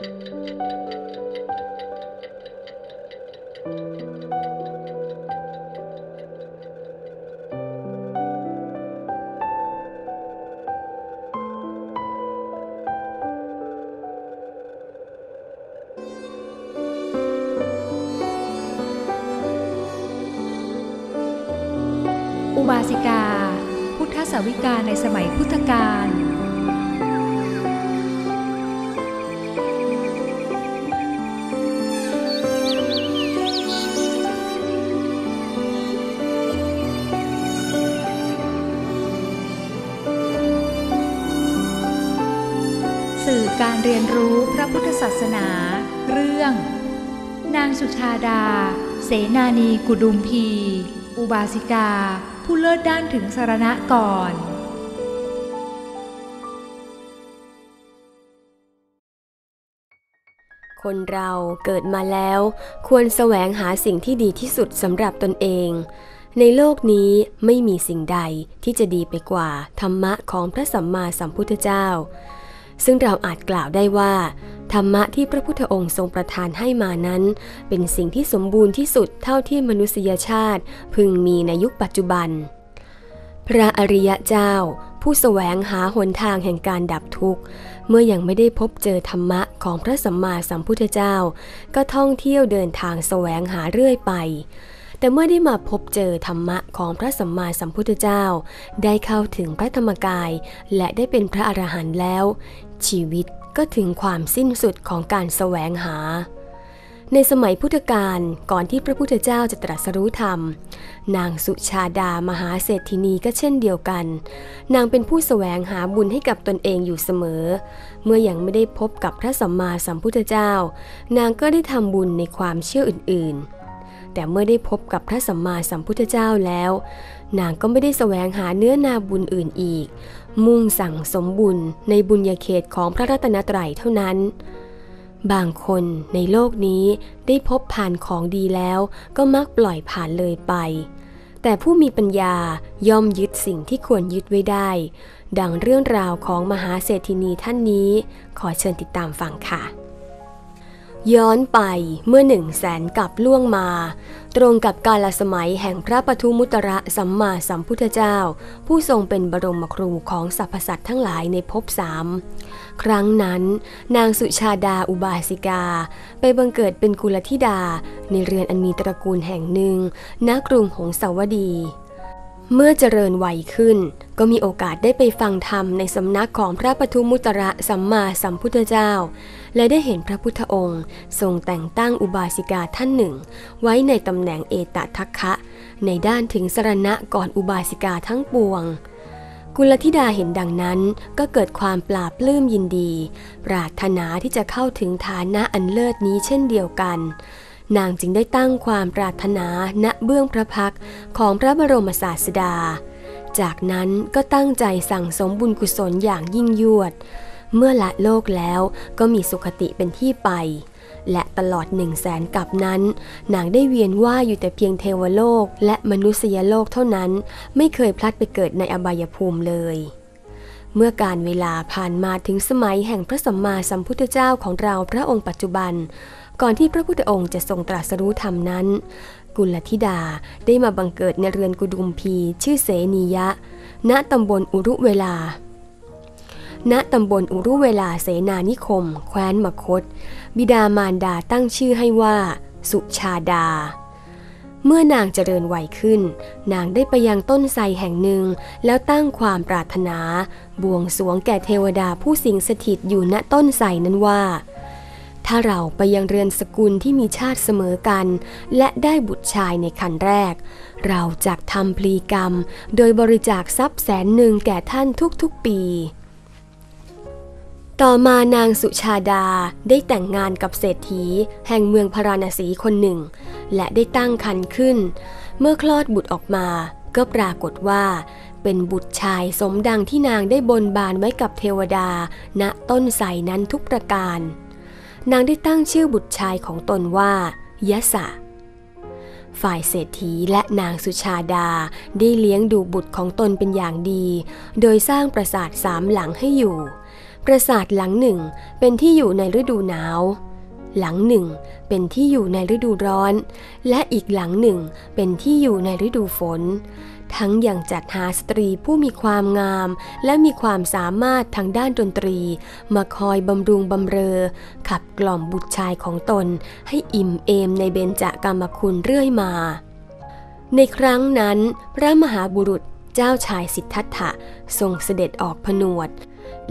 อุบาสิกา พุทธสาวิกาในสมัยพุทธกาล การเรียนรู้พระพุทธศาสนา เรื่อง นางสุชาดา เสนานีกุดุมพี อุบาสิกา ผู้เลิศด้านถึงสารณะก่อน คนเราเกิดมาแล้ว ควรแสวงหาสิ่งที่ดีที่สุดสำหรับตนเองในโลกนี้ไม่มีสิ่งใดที่จะดีไปกว่าธรรมะของพระสัมมาสัมพุทธเจ้า ซึ่งเราอาจกล่าวได้ว่า ธรรมะที่พระพุทธองค์ทรงประทานให้มานั้น เป็นสิ่งที่สมบูรณ์ที่สุดเท่าที่มนุษยชาติ พึงมีในยุคปัจจุบัน พระอริยะเจ้า ผู้แสวงหาหนทางแห่งการดับทุกข์ เมื่อยังไม่ได้พบเจอธรรมะของพระสัมมาสัมพุทธเจ้า ก็ท่องเที่ยวเดินทางแสวงหาเรื่อยไปแต่เมื่อได้มาพบเจอธรรมะของพระสัมมาสัมพุทธเจ้า ได้เข้าถึงพระธรรมกาย และได้เป็นพระอรหันต์แล้ว ชีวิตก็ถึงความสิ้นสุดของการแสวงหา ในสมัยพุทธกาลก่อนที่พระพุทธเจ้าจะตรัสรู้ธรรม นางสุชาดามหาเศรษฐินีก็เช่นเดียวกัน นางเป็นผู้แสวงหาบุญให้กับตนเองอยู่เสมอ เมื่อยังไม่ได้พบกับพระสัมมาสัมพุทธเจ้า นางก็ได้ทำบุญในความเชื่ออื่นๆแต่เมื่อได้พบกับพระสัมมาสัมพุทธเจ้าแล้ว นางก็ไม่ได้แสวงหาเนื้อนาบุญอื่นอีก มุ่งสั่งสมบุญในบุญญาเขตของพระรัตนตรัยเท่านั้น บางคนในโลกนี้ได้พบผ่านของดีแล้วก็มักปล่อยผ่านเลยไป แต่ผู้มีปัญญาย่อมยึดสิ่งที่ควรยึดไว้ได้ ดังเรื่องราวของมหาเศรษฐินีท่านนี้ ขอเชิญติดตามฟังค่ะย้อนไปเมื่อหนึ่งแสนกับล่วงมา ตรงกับกาลสมัยแห่งพระปทุมุตระสัมมาสัมพุทธเจ้า ผู้ทรงเป็นบรมครูของสรรพสัตว์ทั้งหลายในภพสามครั้งนั้น นางสุชาดาอุบาสิกา ไปบังเกิดเป็นกุลธิดา ในเรือนอันมีตระกูลแห่งหนึ่งณกรุงหงสาวดี เมื่อเจริญวัยขึ้น ก็มีโอกาสได้ไปฟังธรรมในสำนักของพระปทุมุตระสัมมาสัมพุทธเจ้า และได้เห็นพระพุทธองค์ ทรงแต่งตั้งอุบาสิกาท่านหนึ่ง ไว้ในตำแหน่งเอตทัคคะ ในด้านถึงสรณะก่อนอุบาสิกาทั้งปวง กุลธิดาเห็นดังนั้นก็เกิดความปราบปลื้มยินดี ปรารถนาที่จะเข้าถึงฐานะอันเลิศนี้เช่นเดียวกันนางจึงได้ตั้งความปรารถนาณเบื้องพระพักของพระบรมศาสดา จากนั้นก็ตั้งใจสั่งสมบุญกุศลอย่างยิ่งยวด เมื่อละโลกแล้วก็มีสุขติเป็นที่ไป และตลอดหนึ่งแสนกับนั้น นางได้เวียนว่ายอยู่แต่เพียงเทวโลกและมนุษยโลกเท่านั้น ไม่เคยพลัดไปเกิดในอบายภูมิเลยเมื่อการเวลาผ่านมาถึงสมัยแห่งพระสัมมาสัมพุทธเจ้าของเราพระองค์ปัจจุบัน ก่อนที่พระพุทธองค์จะทรงตรัสรู้ธรรมนั้น กุลธิดาได้มาบังเกิดในเรือนกุดุมพีชื่อเสนียะ ณตำบลอุรุเวลา ณตำบลอุรุเวลาเสนานิคม แคว้นมคต บิดามารดาตั้งชื่อให้ว่า สุชาดา เมื่อนางเจริญวัยขึ้น นางได้ไปยังต้นไทรแห่งหนึ่ง แล้วตั้งความปรารถนา บวงสรวงแก่เทวดาผู้สิงสถิตอยู่ณต้นไทรนั้นว่าถ้าเราไปยังเรือนสกุลที่มีชาติเสมอกัน และได้บุตรชายในคันแรก เราจะทำพลีกรรม โดยบริจาคทรัพย์แสนหนึ่งแก่ท่านทุกๆปี ต่อมานางสุชาดาได้แต่งงานกับเศรษฐี แห่งเมืองพาราณสีคนหนึ่ง และได้ตั้งครรภ์ขึ้น เมื่อคลอดบุตรออกมา ก็ปรากฏว่า เป็นบุตรชายสมดังที่นางได้บนบานไว้กับเทวดา ณต้นไทรนั้นทุกประการ นางได้ตั้งชื่อบุตรชายของตนว่ายะสะฝ่ายเศรษฐีและนางสุชาดาได้เลี้ยงดูบุตรของตนเป็นอย่างดี โดยสร้างปราสาทสามหลังให้อยู่ ปราสาทหลังหนึ่งเป็นที่อยู่ในฤดูหนาว หลังหนึ่งเป็นที่อยู่ในฤดูร้อน และอีกหลังหนึ่งเป็นที่อยู่ในฤดูฝน ทั้งยังจัดหาสตรีผู้มีความงาม และมีความสามารถทางด้านดนตรี มาคอยบำรุงบำเรอ ขับกล่อมบุตรชายของตน ให้อิ่มเอมในเบญจากรรมคุณเรื่อยมา ในครั้งนั้น พระมหาบุรุษเจ้าชายสิทธัตถะทรงเสด็จออกผนวด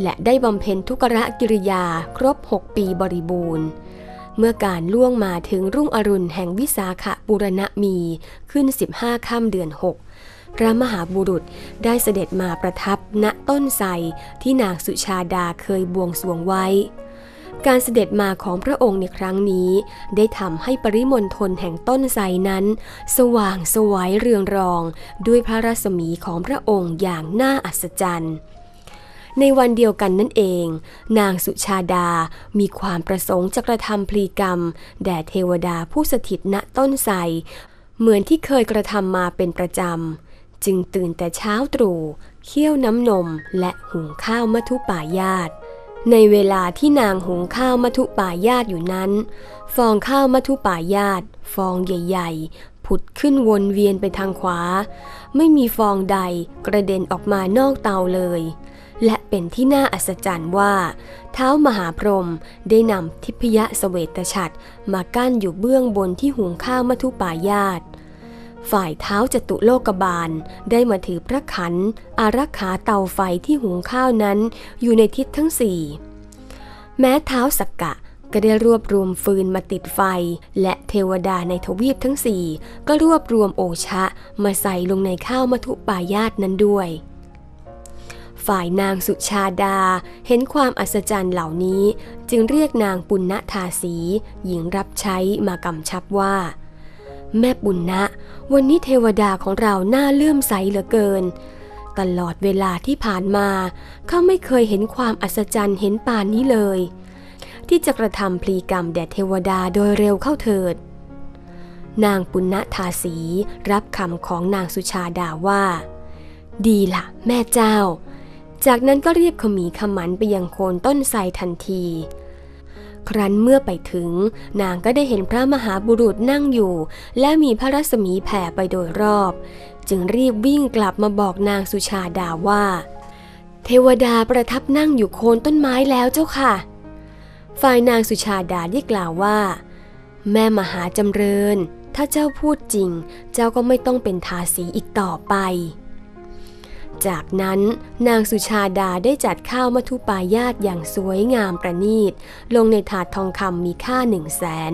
และได้บำเพ็ญทุกรกิริยาครบหกปีบริบูรณ์ เมื่อการล่วงมาถึงรุ่งอรุณแห่งวิสาขบุรณมีขึ้น 15ค่ำเดือน 6 พระมหาบุรุษได้เสด็จมาประทับณต้นไทรที่นางสุชาดาเคยบวงสรวงไว้ การเสด็จมาของพระองค์ในครั้งนี้ ได้ทำให้ปริมณฑลแห่งต้นไทรนั้น สว่างสวยเรืองรอง ด้วยพระรัศมีของพระองค์อย่างน่าอัศจรรย์ ในวันเดียวกันนั่นเอง นางสุชาดามีความประสงค์จะกระทำพลีกรรม แด่เทวดาผู้สถิตณต้นไทรเหมือนที่เคยกระทำมาเป็นประจำ จึงตื่นแต่เช้าตรู่เคี่ยวน้ำนมและหุงข้าวมัทุป่ายาตในเวลาที่นางหุงข้าวมัทุป่ายาตอยู่นั้น ฟองข้าวมัทุป่ายาตฟองใหญ่ ๆ ผุดขึ้นวนเวียนไปทางขวา ไม่มีฟองใดกระเด็นออกมานอกเตาเลย เป็นที่น่าอัศจรรย์ว่า เท้ามหาพรหมได้นำทิพยเสเวตฉัตรมากั้นอยู่เบื้องบนที่หุงข้าวมัทุปายาตฝ่ายเท้าจตุโลกบาลได้มาถือพระขัน อารักขาเตาไฟที่หุงข้าวนั้นอยู่ในทิศทั้งสี่แม้เท้าสักกะก็ได้รวบรวมฟืนมาติดไฟ และเทวดาในทวีปทั้งสี่ก็รวบรวมโอชะ มาใส่ลงในข้าวมัทุปายาตนั้นด้วย ฝ่ายนางสุชาดา เห็นความอัศจรรย์เหล่านี้ จึงเรียกนางปุณณทาสี หญิงรับใช้มากำชับว่า แม่ปุณณะวันนี้เทวดาของเราหน้าเลื่อมใสเหลือเกิน ตลอดเวลาที่ผ่านมาเขาไม่เคยเห็นความอัศจรรย์เห็นป่านนี้เลย ที่จะกระทำพลีกรรมแด่เทวดาโดยเร็วเข้าเถิด นางปุณณทาสีรับคำของนางสุชาดาว่าดีละแม่เจ้า จากนั้นก็เรียบขมีขมันไปยังโคนต้นไทรทันที ครั้นเมื่อไปถึง นางก็ได้เห็นพระมหาบุรุษนั่งอยู่ และมีพระรัศมีแผ่ไปโดยรอบ จึงรีบวิ่งกลับมาบอกนางสุชาดาว่า เทวดาประทับนั่งอยู่โคนต้นไม้แล้วเจ้าค่ะ ฝ่ายนางสุชาดาได้กล่าวว่า แม่มหาจำเริญ ถ้าเจ้าพูดจริง เจ้าก็ไม่ต้องเป็นทาสีอีกต่อไป จากนั้นนางสุชาดาได้จัดข้าวมัทุปายาตอย่างสวยงามประณีต ลงในถาดทองคำมีค่าหนึ่งแสน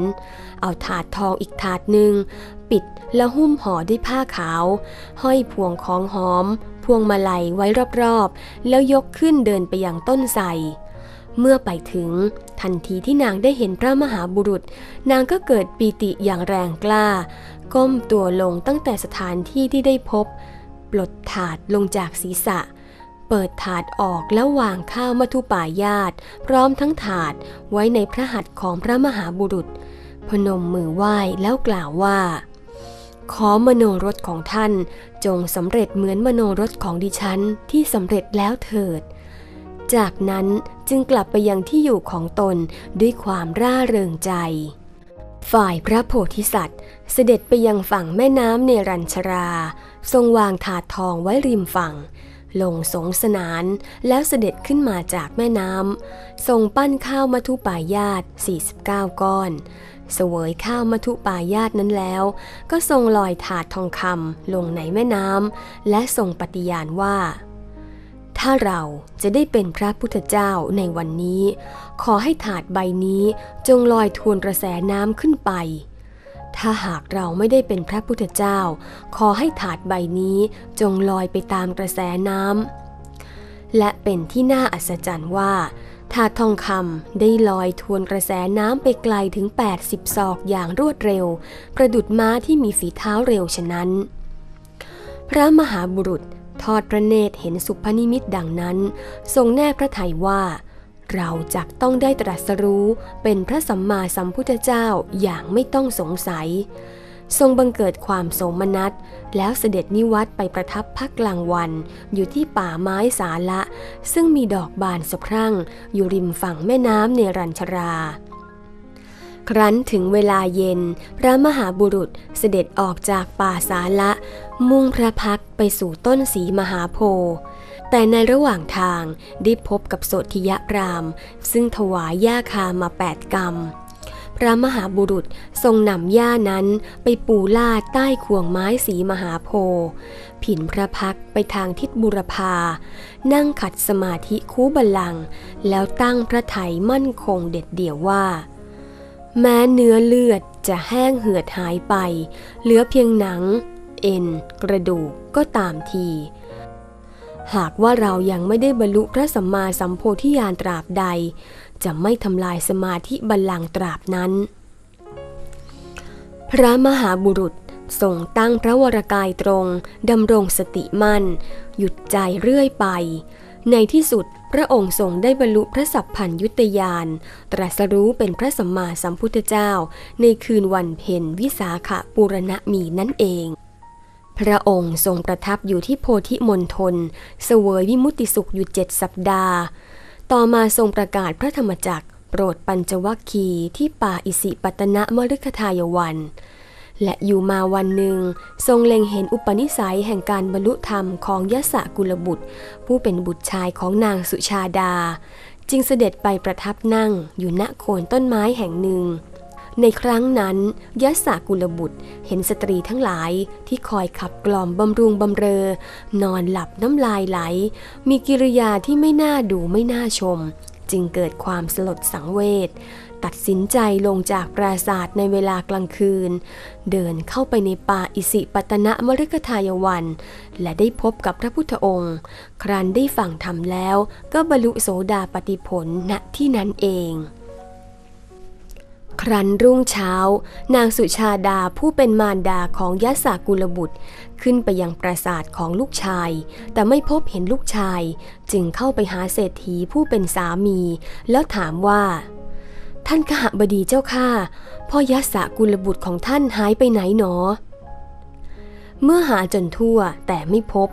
เอาถาดทองอีกถาดหนึ่ง ปิดและหุ้มห่อด้วยผ้าขาว ห้อยพวงของหอม พวงมาลัยไว้รอบๆ แล้วยกขึ้นเดินไปยังต้นไทรเมื่อไปถึง ทันทีที่นางได้เห็นพระมหาบุรุษ นางก็เกิดปีติอย่างแรงกล้า ก้มตัวลงตั้งแต่สถานที่ที่ได้พบ ลดถาดลงจากศีรษะ เปิดถาดออกแล้ววางข้าวมัทุปายาต พร้อมทั้งถาดไว้ในพระหัตถ์ของพระมหาบุรุษ พนมมือไหว้แล้วกล่าวว่า ขอมโนรสของท่านจงสำเร็จเหมือนมโนรสของดิฉันที่สำเร็จแล้วเถิด จากนั้นจึงกลับไปยังที่อยู่ของตนด้วยความร่าเริงใจฝ่ายพระโพธิสัตว์ เสด็จไปยังฝั่งแม่น้ำเนรัญชรา ทรงวางถาดทองไว้ริมฝั่ง ลงสงสนานแล้วเสด็จขึ้นมาจากแม่น้ำทรงปั้นข้าวมัทุปายาต 49 ก้อนเสวยข้าวมัทุปายาตนั้นแล้ว ก็ทรงลอยถาดทองคำลงในแม่น้ำและทรงปฏิญาณว่า ถ้าเราจะได้เป็นพระพุทธเจ้าในวันนี้ ขอให้ถาดใบนี้จงลอยทวนกระแสน้ำขึ้นไป ถ้าหากเราไม่ได้เป็นพระพุทธเจ้า ขอให้ถาดใบนี้จงลอยไปตามกระแสน้ำและเป็นที่น่าอัศจรรย์ว่าถาดทองคำได้ลอยทวนกระแสน้ำไปไกลถึง 80 ศอกอย่างรวดเร็ว ประดุดม้าที่มีฝีเท้าเร็วฉะนั้น พระมหาบุรุษทอดพระเนตรเห็นสุพนิมิตดังนั้น ทรงแน่พระทัยว่า เราจักต้องได้ตรัสรู้เป็นพระสัมมาสัมพุทธเจ้าอย่างไม่ต้องสงสัย ทรงบังเกิดความโสมนัส แล้วเสด็จนิวัตไปประทับพักกลางวัน อยู่ที่ป่าไม้สาละ ซึ่งมีดอกบานสะพรั่ง อยู่ริมฝั่งแม่น้ำเนรัญชราครั้นถึงเวลาเย็น พระมหาบุรุษเสด็จออกจากป่าสาละ มุ่งพระพักไปสู่ต้นสีมหาโพธิ์ แต่ในระหว่างทางได้พบกับโสธิยะราม ซึ่งถวายย่าคามาแปดกรรมพระมหาบุรุษทรงนำหญ้านั้นไปปูลาดใต้ขวงไม้สีมหาโพธิ์ผินพระพักไปทางทิศบุรพา นั่งขัดสมาธิคูบัลลัง แล้วตั้งพระไถยมั่นคงเด็ดเดี่ยวว่า แม้เนื้อเลือดจะแห้งเหือดหายไป เหลือเพียงหนัง เอ็น กระดูกก็ตามที หากว่าเรายังไม่ได้บรรลุพระสัมมาสัมโพธิญาณตราบใด จะไม่ทำลายสมาธิบัลลังตราบนั้น พระมหาบุรุษทรงตั้งพระวรกายตรงดำรงสติมั่น หยุดใจเรื่อยไป ในที่สุดพระองค์ทรงได้บรรลุพระสัพพัญยุตยาน ตรัสรู้เป็นพระสัมมาสัมพุทธเจ้า ในคืนวันเพ็ญวิสาขปุรณะมีนั่นเอง พระองค์ทรงประทับอยู่ที่โพธิมณฑลเสวยวิมุติสุขอยู่เจ็ดสัปดาห์ ต่อมาทรงประกาศพระธรรมจักรโปรดปัญจวัคคีย์ที่ป่าอิสิปตนะมฤคทายวัน และอยู่มาวันหนึ่ง ทรงเล็งเห็นอุปนิสัยแห่งการบรรลุธรรมของยศกุลบุตร ผู้เป็นบุตรชายของนางสุชาดา จึงเสด็จไปประทับนั่งอยู่ณโคนต้นไม้แห่งหนึ่ง ในครั้งนั้นยศกุลบุตรเห็นสตรีทั้งหลายที่คอยขับกล่อมบำรุงบำเรอ นอนหลับน้ำลายไหล มีกิริยาที่ไม่น่าดูไม่น่าชม จึงเกิดความสลดสังเวชตัดสินใจลงจากปราศาสตร์ในเวลากลางคืน เดินเข้าไปในป่าอิสิปตนะมฤคทายวัน และได้พบกับพระพุทธองค์ ครั้นได้ฟังธรรมแล้วก็บรรลุโสดาปติผลณที่นั้นเอง ครั้นรุ่งเช้า นางสุชาดาผู้เป็นมารดาของยะสากุลบุตร ขึ้นไปยังปราสาทของลูกชาย แต่ไม่พบเห็นลูกชาย จึงเข้าไปหาเศรษฐีผู้เป็นสามี แล้วถามว่า ท่านขหบดีเจ้าข้าพ่อยะสากุลบุตรของท่านหายไปไหนหนอ เมื่อหาจนทั่วแต่ไม่พบ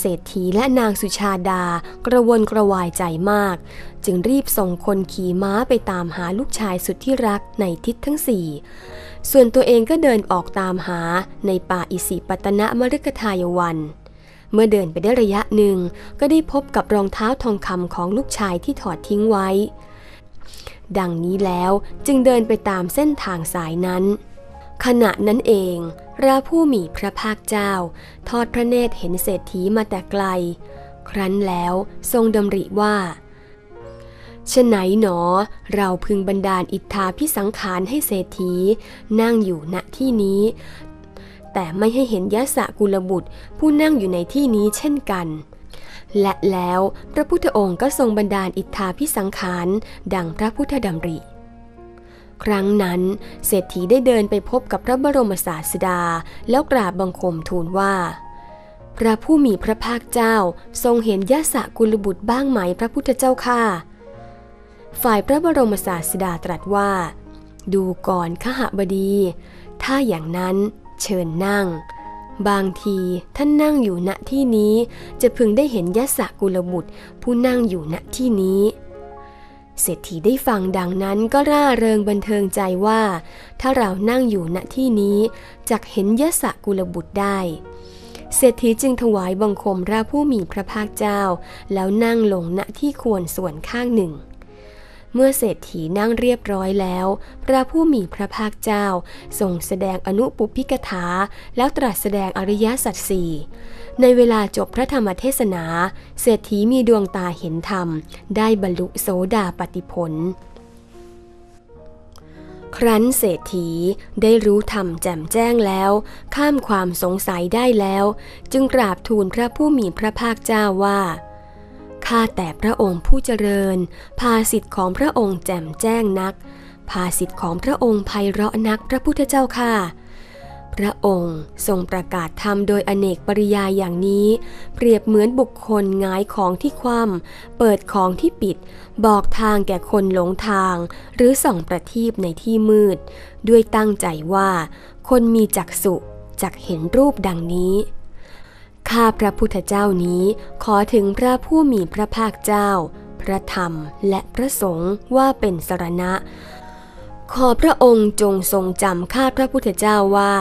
เศรษฐีและนางสุชาดากระวนกระวายใจมาก จึงรีบส่งคนขี่ม้าไปตามหาลูกชายสุดที่รักในทิศทั้งสี่ส่วนตัวเองก็เดินออกตามหาในป่าอิสิปตนะมฤคทายวัน เมื่อเดินไปได้ระยะหนึ่ง ก็ได้พบกับรองเท้าทองคำของลูกชายที่ถอดทิ้งไว้ ดังนี้แล้วจึงเดินไปตามเส้นทางสายนั้น ขณะนั้นเองพระผู้มีพระภาคเจ้า ทอดพระเนตรเห็นเศรษฐีมาแต่ไกล ครั้นแล้วทรงดำริว่าฉไหนหนอ เราพึงบันดาลอิทธาพิสังขารให้เศรษฐี นั่งอยู่ณที่นี้ แต่ไม่ให้เห็นยะสะกุลบุตร ผู้นั่งอยู่ในที่นี้เช่นกัน และแล้วพระพุทธองค์ก็ทรงบันดาลอิทธาพิสังขารดังพระพุทธดำริ ครั้งนั้น เศรษฐีได้เดินไปพบกับพระบรมศาสดา แล้วกราบบังคมทูลว่า พระผู้มีพระภาคเจ้าทรงเห็นยะสะกุลบุตรบ้างไหมพระพุทธเจ้าค่ะ ฝ่ายพระบรมศาสดาตรัสว่า ดูก่อนขหบดี ถ้าอย่างนั้นเชิญนั่ง บางทีท่านนั่งอยู่ณที่นี้จะพึงได้เห็นยะสะกุลบุตรผู้นั่งอยู่ณที่นี้ เศรษฐีได้ฟังดังนั้นก็ร่าเริงบันเทิงใจว่า ถ้าเรานั่งอยู่ณที่นี้จักเห็นยะสะกุลบุตรได้ เศรษฐีจึงถวายบังคมพระผู้มีพระภาคเจ้า แล้วนั่งลงณที่ควรส่วนข้างหนึ่ง เมื่อเศรษฐีนั่งเรียบร้อยแล้ว พระผู้มีพระภาคเจ้าทรงแสดงอนุปุพิกถาแล้วตรัสแสดงอริยสัจสี่ ในเวลาจบพระธรรมเทศนา เศรษฐีมีดวงตาเห็นธรรม ได้บรรลุโสดาปติผล ครั้นเศรษฐีได้รู้ธรรมแจ่มแจ้งแล้ว ข้ามความสงสัยได้แล้ว จึงกราบทูลพระผู้มีพระภาคเจ้าว่าข้าแต่พระองค์ผู้เจริญ ภาสิทธิ์ของพระองค์แจ่มแจ้งนัก ภาสิทธิ์ของพระองค์ไพเราะนักพระพุทธเจ้าค่ะ พระองค์ทรงประกาศธรรมโดยอเนกปริยายอย่างนี้ เปรียบเหมือนบุคคลงายของที่คว่ำเปิดของที่ปิด บอกทางแก่คนหลงทาง หรือส่องประทีปในที่มืด ด้วยตั้งใจว่า คนมีจักษุจักเห็นรูปดังนี้ข้าพระพุทธเจ้านี้ขอถึงพระผู้มีพระภาคเจ้า พระธรรมและพระสงฆ์ว่าเป็นสรณะ ขอพระองค์จงทรงจำข้าพระพุทธเจ้าว่า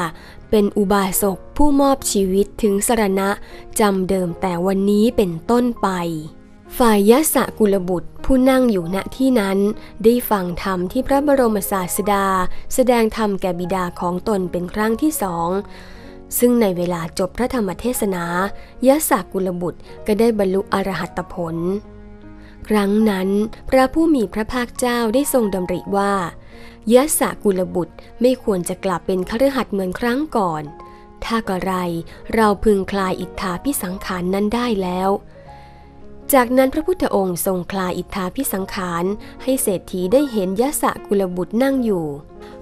เป็นอุบาสกผู้มอบชีวิตถึงสรณะจำเดิมแต่วันนี้เป็นต้นไป ฝ่ายยะสะกุลบุตรผู้นั่งอยู่ณที่นั้น ได้ฟังธรรมที่พระบรมศาสดา แสดงธรรมแก่บิดาของตนเป็นครั้งที่สองซึ่งในเวลาจบพระธรรมเทศนายะสะกุลบุตรก็ได้บรรลุอรหัตผล ครั้งนั้น พระผู้มีพระภาคเจ้าได้ทรงดำริว่า ยะสะกุลบุตรไม่ควรจะกลับเป็นคฤหัสถ์เหมือนครั้งก่อน ถ้ากระไรเราพึงคลายอิทธาพิสังขารนนั้นได้แล้ว จากนั้นพระพุทธองค์ทรงคลายอิทธาพิสังขาร ให้เศรษฐีได้เห็นยะสะกุลบุตรนั่งอยู่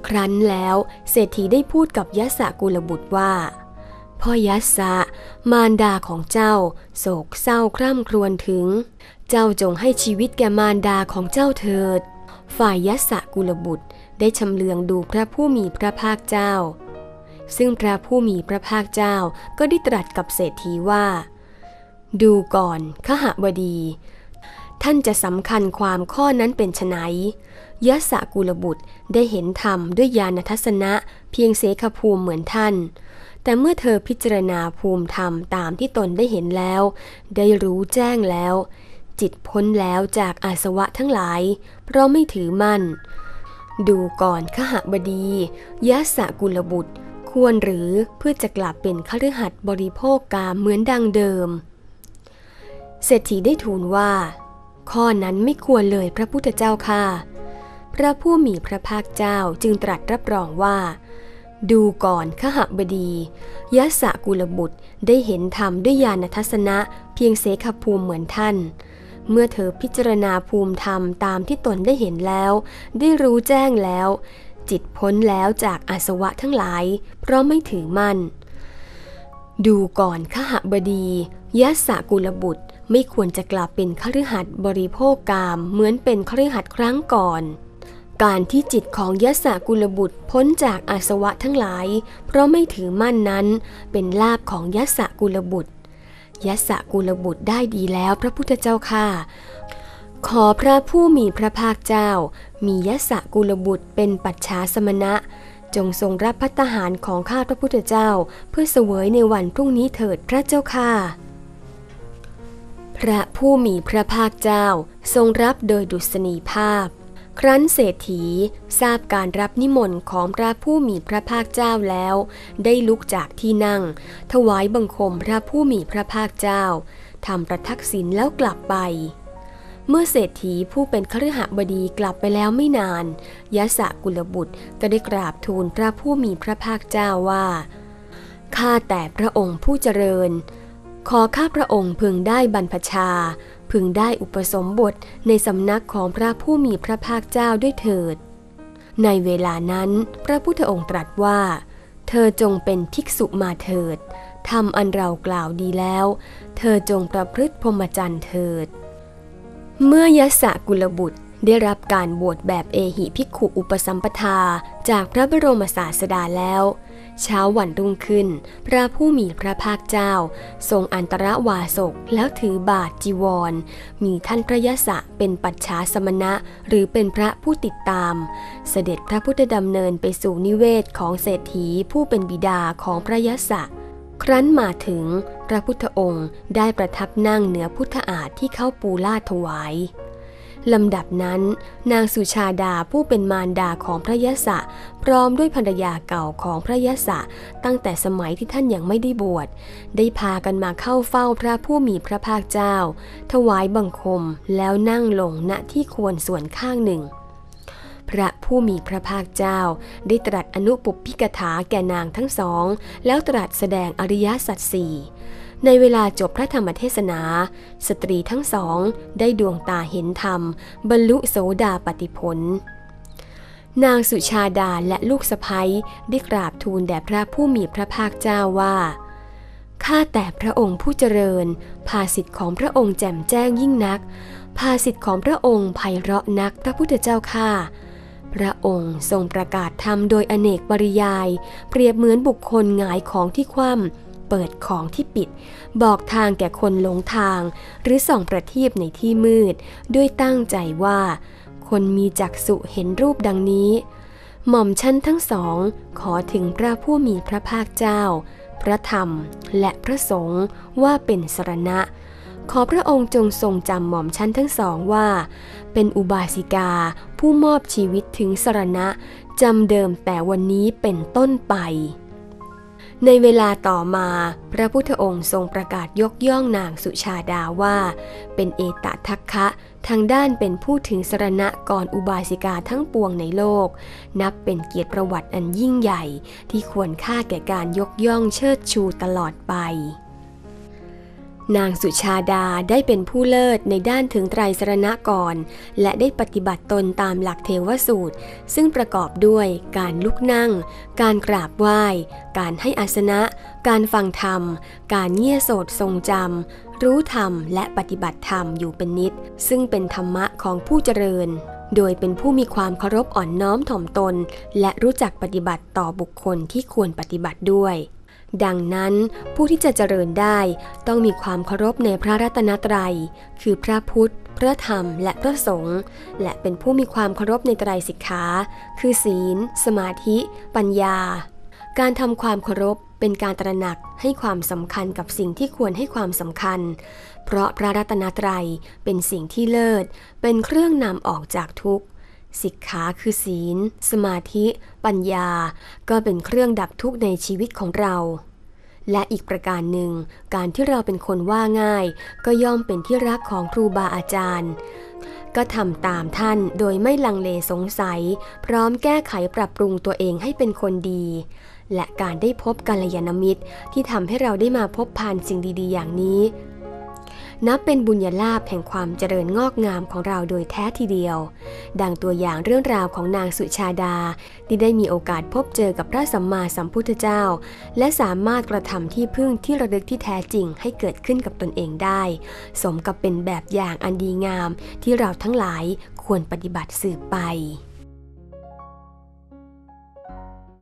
ครั้นแล้วเศรษฐีได้พูดกับยะสะกุลบุตรว่าพ่อยัสสะมารดาของเจ้า โศกเศร้าคร่ำครวญถึง เจ้าจงให้ชีวิตแก่มารดาของเจ้าเถิด ฝ่ายยัสสกุลบุตรได้ชำเลืองดูพระผู้มีพระภาคเจ้า ซึ่งพระผู้มีพระภาคเจ้าก็ได้ตรัสกับเศรษฐีว่า ดูก่อนขหบดี ท่านจะสำคัญความข้อนั้นเป็นไนยะสะกุลบุตรได้เห็นธรรมด้วยญาณทัศนะเพียงเสขภูมิเหมือนท่าน แต่เมื่อเธอพิจารณาภูมิธรรมตามที่ตนได้เห็นแล้ว ได้รู้แจ้งแล้ว จิตพ้นแล้วจากอาสวะทั้งหลาย เพราะไม่ถือมั่น ดูก่อนขหบดียะสะกุลบุตร ควรหรือเพื่อจะกลับเป็นคฤหัสถ์บริโภคกามเหมือนดังเดิม เศรษฐีได้ทูลว่า ข้อนั้นไม่ควรเลยพระพุทธเจ้าค่ะ พระผู้มีพระภาคเจ้าจึงตรัสรับรองว่าดูก่อนขหบดียะสะกุลบุตรได้เห็นธรรมด้วยญาณทัศนะเพียงเสขภูมิเหมือนท่าน เมื่อเธอพิจารณาภูมิธรรมตามที่ตนได้เห็นแล้ว ได้รู้แจ้งแล้ว จิตพ้นแล้วจากอาสวะทั้งหลาย เพราะไม่ถือมั่น ดูก่อนขหบดียะสะกุลบุตรไม่ควรจะกลับเป็นคฤหัสถ์บริโภคกามเหมือนเป็นคฤหัสถ์ครั้งก่อน การที่จิตของยะสะกุลบุตรพ้นจากอาสวะทั้งหลาย เพราะไม่ถือมั่นนั้น เป็นลาภของยะสะกุลบุตร ยะสะกุลบุตรได้ดีแล้วพระพุทธเจ้าค่ะ ขอพระผู้มีพระภาคเจ้า มียะสะกุลบุตรเป็นปัจฉาสมณะ จงทรงรับพัฒหารของข้าพระพุทธเจ้า เพื่อเสวยในวันพรุ่งนี้เถิดพระเจ้าค่ะ พระผู้มีพระภาคเจ้าทรงรับโดยดุษณีภาพ ครั้นเศรษฐีทราบการรับนิมนต์ของพระผู้มีพระภาคเจ้าแล้ว ได้ลุกจากที่นั่ง ถวายบังคมพระผู้มีพระภาคเจ้าทำประทักษิณแล้วกลับไป เมื่อเศรษฐีผู้เป็นคฤหบดีกลับไปแล้วไม่นานยะสะกุลบุตรก็ได้กราบทูลพระผู้มีพระภาคเจ้าว่าข้าแต่พระองค์ผู้เจริญ ขอข้าพระองค์พึงได้บรรพชา พึงได้อุปสมบทในสำนักของพระผู้มีพระภาคเจ้าด้วยเถิด ในเวลานั้น พระพุทธองค์ตรัสว่า เธอจงเป็นภิกษุมาเถิดทำอันเรากล่าวดีแล้ว เธอจงประพฤติพรหมจรรย์เถิด เมื่อยสะกุลบุตรได้รับการบวชแบบเอหิภิกขุอุปสัมปทาจากพระบรมศาสดาแล้ว เช้าวันรุ่งขึ้น พระผู้มีพระภาคเจ้า ทรงอันตรวาสกแล้วถือบาทจีวร มีท่านพระยศะเป็นปัจฉาสมณะหรือเป็นพระผู้ติดตาม เสด็จพระพุทธดำเนินไปสู่นิเวศของเศรษฐีผู้เป็นบิดาของพระยศะครั้นมาถึงพระพุทธองค์ได้ประทับนั่งเหนือพุทธอาฏที่เข้าปูลาถวาย ลำดับนั้น นางสุชาดาผู้เป็นมารดาของพระยศะพร้อมด้วยภรรยาเก่าของพระยศะตั้งแต่สมัยที่ท่านยังไม่ได้บวชได้พากันมาเข้าเฝ้าพระผู้มีพระภาคเจ้า ถวายบังคมแล้วนั่งลงณที่ควรส่วนข้างหนึ่ง พระผู้มีพระภาคเจ้า ได้ตรัสอนุปุพิกถาแก่นางทั้งสอง แล้วตรัสแสดงอริยสัจสี่ ในเวลาจบพระธรรมเทศนา สตรีทั้งสองได้ดวงตาเห็นธรรม บรรลุโสดาปติผล นางสุชาดาและลูกสะพ้ยได้กราบทูลแด่พระผู้มีพระภาคเจ้าว่าข้าแต่พระองค์ผู้เจริญ ภาสิทธิ์ของพระองค์แจ่มแจ้งยิ่งนัก ภาสิทธิ์ของพระองค์ไพเราะนักพระพุทธเจ้าข้าพระองค์ทรงประกาศธรรมโดยอเนกปริยาย เปรียบเหมือนบุคคลหงายของที่คว่ำ เปิดของที่ปิด บอกทางแก่คนหลงทาง หรือส่องประทีปในที่มืด ด้วยตั้งใจว่า คนมีจักษุเห็นรูปดังนี้ หม่อมชั้นทั้งสอง ขอถึงพระผู้มีพระภาคเจ้า พระธรรมและพระสงฆ์ว่าเป็นสรณะ ขอพระองค์จงทรงจำหม่อมชั้นทั้งสองว่า เป็นอุบาสิกาผู้มอบชีวิตถึงสรณะจำเดิมแต่วันนี้เป็นต้นไป ในเวลาต่อมาพระพุทธองค์ทรงประกาศยกย่องนางสุชาดาว่า เป็นเอตทัคคะ ทางด้านเป็นผู้ถึงสรณะก่อนอุบาสิกาทั้งปวงในโลก นับเป็นเกียรติประวัติอันยิ่งใหญ่ ที่ควรค่าแก่การยกย่องเชิดชูตลอดไป นางสุชาดาได้เป็นผู้เลิศในด้านถึงไตรสรณะก่อน และได้ปฏิบัติตนตามหลักเทวสูตร ซึ่งประกอบด้วยการลุกนั่ง การกราบไหว้ การให้อาสนะ การฟังธรรม การเงี่ยโสดทรงจำ รู้ธรรมและปฏิบัติธรรมอยู่เป็นนิด ซึ่งเป็นธรรมะของผู้เจริญ โดยเป็นผู้มีความเคารพอ่อนน้อมถ่อมตน และรู้จักปฏิบัติต่อบุคคลที่ควรปฏิบัติด้วย ดังนั้นผู้ที่จะเจริญได้ต้องมีความเคารพในพระรัตนตรัย คือพระพุทธ พระธรรม และพระสงฆ์และเป็นผู้มีความเคารพในไตรสิกขา คือศีล สมาธิ ปัญญา การทำความเคารพเป็นการตระหนักให้ความสำคัญกับสิ่งที่ควรให้ความสำคัญ เพราะพระรัตนตรัยเป็นสิ่งที่เลิศ เป็นเครื่องนำออกจากทุกข์ สิกขาคือศีล สมาธิ ปัญญา ก็เป็นเครื่องดับทุกข์ในชีวิตของเรา และอีกประการหนึ่ง การที่เราเป็นคนว่าง่าย ก็ย่อมเป็นที่รักของครูบาอาจารย์ ก็ทำตามท่านโดยไม่ลังเลสงสัย พร้อมแก้ไขปรับปรุงตัวเองให้เป็นคนดี และการได้พบกัลยาณมิตรที่ทำให้เราได้มาพบผ่านสิ่งดี ๆ อย่างนี้ นับเป็นบุญญาลาภแห่งความเจริญงอกงามของเราโดยแท้ทีเดียว ดังตัวอย่างเรื่องราวของนางสุชาดา ที่ได้มีโอกาสพบเจอกับพระสัมมาสัมพุทธเจ้า และสามารถกระทำที่พึ่งที่ระลึกที่แท้จริงให้เกิดขึ้นกับตนเองได้ สมกับเป็นแบบอย่างอันดีงามที่เราทั้งหลายควรปฏิบัติสืบไป